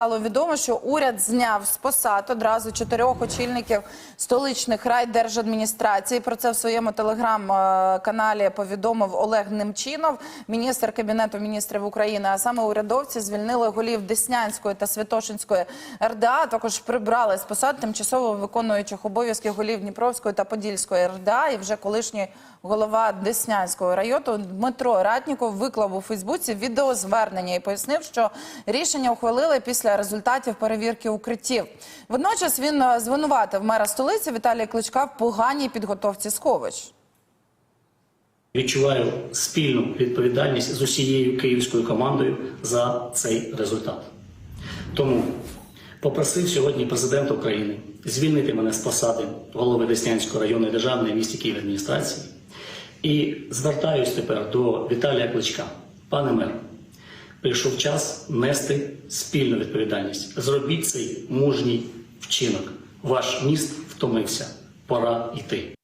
Стало відомо, що уряд зняв з посад одразу чотирьох очільників столичних райдержадміністрацій. Про це в своєму телеграм-каналі повідомив Олег Немчинов, міністр кабінету міністрів України. А саме урядовці звільнили голів Деснянської та Святошинської РДА. Також прибрали з посад тимчасово виконуючих обов'язки голів Дніпровської та Подільської РДА. І вже колишній голова Деснянського району Дмитро Ратніков виклав у Фейсбуці відеозвернення і пояснив, що рішення ухвалили після результатів перевірки укриттів. Водночас він е, звинуватив мера столиці Віталія Кличка в поганій підготовці сховищ. Відчуваю спільну відповідальність з усією київською командою за цей результат. Тому попросив сьогодні президента України звільнити мене з посади голови Деснянської районної державної місті Київ адміністрації і звертаюсь тепер до Віталія Кличка. Пане мер, прийшов час нести спільну відповідальність. Зробіть цей мужній вчинок. Ваш міст втомився. Пора йти.